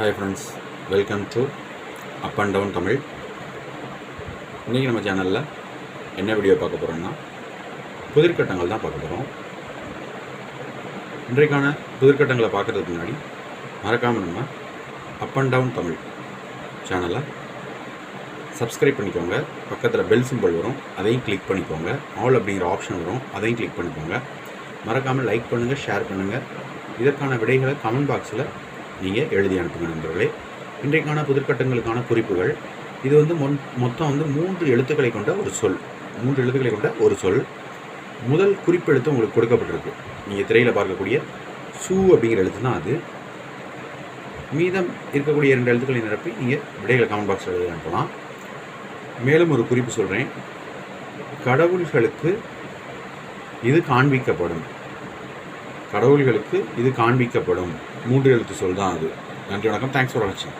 Hi friends welcome to up and down Tamil இன்றைக்கி நம்ம சேனலில் என்ன வீடியோ பார்க்க போகிறோம்னா புதிர்கட்டங்கள் தான் பார்க்க போகிறோம் இன்றைக்கான புதிர்கட்டங்களை பார்க்குறதுக்கு முன்னாடி மறக்காமல் நம்ம அப் அண்ட் டவுன் தமிழ் சேனலை சப்ஸ்கிரைப் பண்ணிக்கோங்க. பக்கத்தில் பெல் சிம்பிள் வரும் அதையும் கிளிக் பண்ணிக்கோங்க. ஆல் அப்படிங்கிற ஆப்ஷன் வரும் அதையும் கிளிக் பண்ணிக்கோங்க. மறக்காமல் லைக் பண்ணுங்கள் ஷேர் பண்ணுங்கள் இதற்கான விடைகளை கமெண்ட் பாக்ஸில் நீங்கள் எழுதி அனுப்புங்க நண்பர்களே. இன்றைக்கான புதிர்கட்டங்களுக்கான குறிப்புகள். இது வந்து மொன் மொத்தம் வந்து மூன்று எழுத்துக்களை கொண்ட ஒரு சொல். மூன்று எழுத்துக்களை கொண்ட ஒரு சொல். முதல் குறிப்பெழுத்து உங்களுக்கு கொடுக்கப்பட்டிருக்கு. நீங்கள் திரையில் பார்க்கக்கூடிய சூ அப்படிங்கிற எழுத்து தான் அது. மீதம் இருக்கக்கூடிய இரண்டு எழுத்துக்களை நிரப்பி நீங்கள் விடைகளை கமெண்ட் பாக்ஸில் எழுதி அனுப்பலாம். மேலும் ஒரு குறிப்பு சொல்கிறேன் கடவுள்களுக்கு இது காண்பிக்கப்படும். கடவுள்களுக்கு இது காண்பிக்கப்படும். மூன்று எழுத்து சொல் தான் அது. நன்றி வணக்கம். தேங்க்ஸ் ஃபார் வாட்சிங்